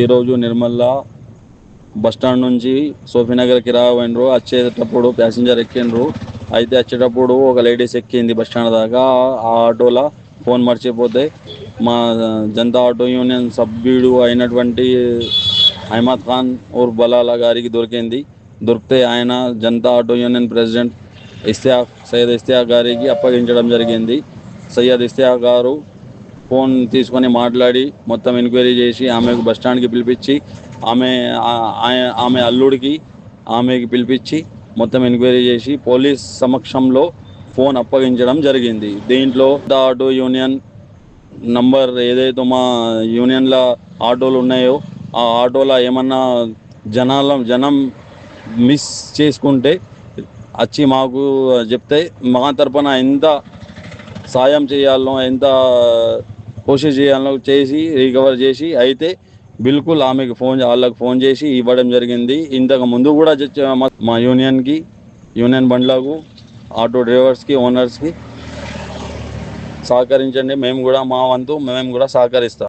ఈరోజు నిర్మల్ల బస్టాండ్ నుంచి సోఫీనగర్కి రావైనరు వచ్చేటప్పుడు ప్యాసింజర్ ఎక్కిండ్రు. అయితే వచ్చేటప్పుడు ఒక లేడీస్ ఎక్కింది బస్టాండ్ దాకా. ఆ ఆటోలో ఫోన్ మర్చిపోతే మా జనతా ఆటో యూనియన్ సభ్యుడు అయినటువంటి అహ్మద్ ఖాన్ ఊర్ బలాల గారికి దొరికింది. దొరికితే ఆయన Janata auto union president Ishtiaq Syed Ishtiaq గారికి అప్పగించడం జరిగింది. సయ్యద్ ఇస్తియాక్ గారు ఫోన్ తీసుకొని మాట్లాడి మొత్తం ఎంక్వైరీ చేసి ఆమెకు బస్ స్టాండ్కి పిలిపించి ఆమె ఆమె అల్లుడికి ఆమెకి పిలిపించి మొత్తం ఎంక్వైరీ చేసి పోలీస్ సమక్షంలో ఫోన్ అప్పగించడం జరిగింది. దీంట్లో ద ఆటో యూనియన్ నంబర్ ఏదైతే మా యూనియన్ల ఆటోలు ఉన్నాయో ఆ ఆటోలో ఏమన్నా జనాల జనం మిస్ చేసుకుంటే వచ్చి మాకు చెప్తే మా తరపున ఎంత సాయం చేయాలనో ఎంత కోషిష్ చేయాలని చేసి రికవర్ చేసి అయితే బిల్కుల్ ఆమెకు ఫోన్ వాళ్ళకి ఫోన్ చేసి ఇవ్వడం జరిగింది. ఇంతకు ముందు కూడా మా యూనియన్కి యూనియన్ బండ్లకు ఆటో డ్రైవర్స్కి ఓనర్స్కి సహకరించండి. మేము కూడా మా వంతు మేము కూడా సహకరిస్తాం.